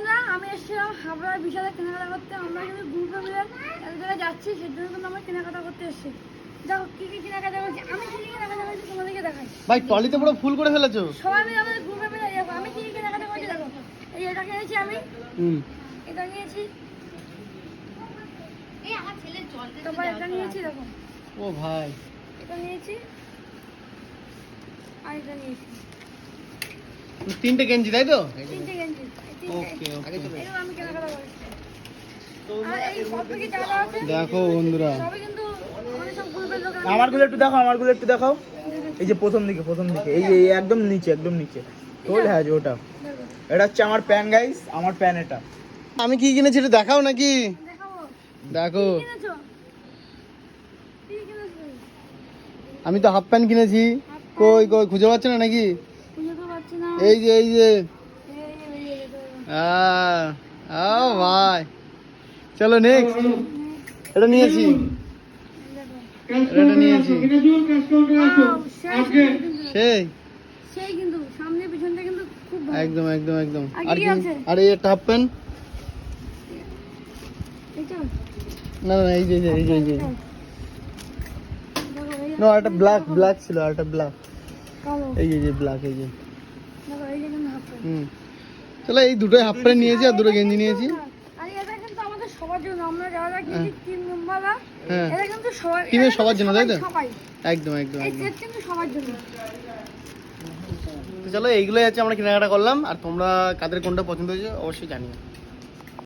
বন্ধুরা আমি এসেছিলাম হাবড়ার বিশালে কেনাকাটা করতে। আমরা কিন্তু গ্রুপে মিলে এক জায়গায় যাচ্ছি সেজন্য কিন্তু আমরা কেনাকাটা করতে এসেছি। দেখো কি কি কেনাকাটা করছি? আমি কি কি কেনাকাটা করছি তোমাদেরকে দেখাই। ভাই টলিতে পুরো ফুল করে ফেলেছো? সবাই মিলে আমাদের গ্রুপে মিলে দেখো আমি কি কি কেনাকাটা করছি দেখো। এই এটা কিনেছি আমি। হুম। এটা নিয়েছি এই আমার জল তারপর এটা নিয়েছি দেখো। ও ভাই। এটা নিয়েছি। আর এটা নিয়েছি। তিনটে গেঞ্জি তাই তো? তিনটে ওকে ওকে। দেখো বন্ধুরা। আমারগুলো একটু দেখাও আমারগুলো একটু দেখাও। এই যে প্রথম দিকে প্রথম দিকে। এই যে এই একদম নিচে একদম নিচে। তোল হ্যাঁ যে ওটা। এটা হচ্ছে আমার প্যান গাইস আমার প্যান এটা। আমি কি কিনেছি এটা দেখাও নাকি? দেখো। আমি তো হাফ প্যান্ট কিনেছি। কই কই খুঁজে পাচ্ছ না নাকি? এই যে এই যে। গেছে। আহ, ও ভাই চলো নেক্সট এটা নিয়েছি দেখো। এটা নিয়েছি Wow, সেই কিন্তু। সেই সেই কিন্তু সামনে পিছনটা কিন্তু খুব ভালো একদম একদম একদম আর আর কি কি আছে? আর এই একটা হাফ প্যান্ট এটা না না এই যে এই যে এই যে এই যে দেখো এই না একটা ব্ল্যাক ব্ল্যাক ছিল আর একটা ব্ল্যাক কালো এই যে এই যে ব্ল্যাক এই যে দেখো এই যে কিন্তু হাফ প্যান্ট। হুম চলো এই দুটোই হাফ প্যান্ট নিয়েছি আর দুটো গেঞ্জি নিয়েছি। আমাদের সবার জন্য হ্যাঁ। টিমের সবার জন্য, তাই তো? একদম একদম চলো এইগুলোই আছে আমরা কেনাকাটা করলাম। আর তোমরা কাদের কোনটা পছন্দ হয়েছে অবশ্যই জানিও।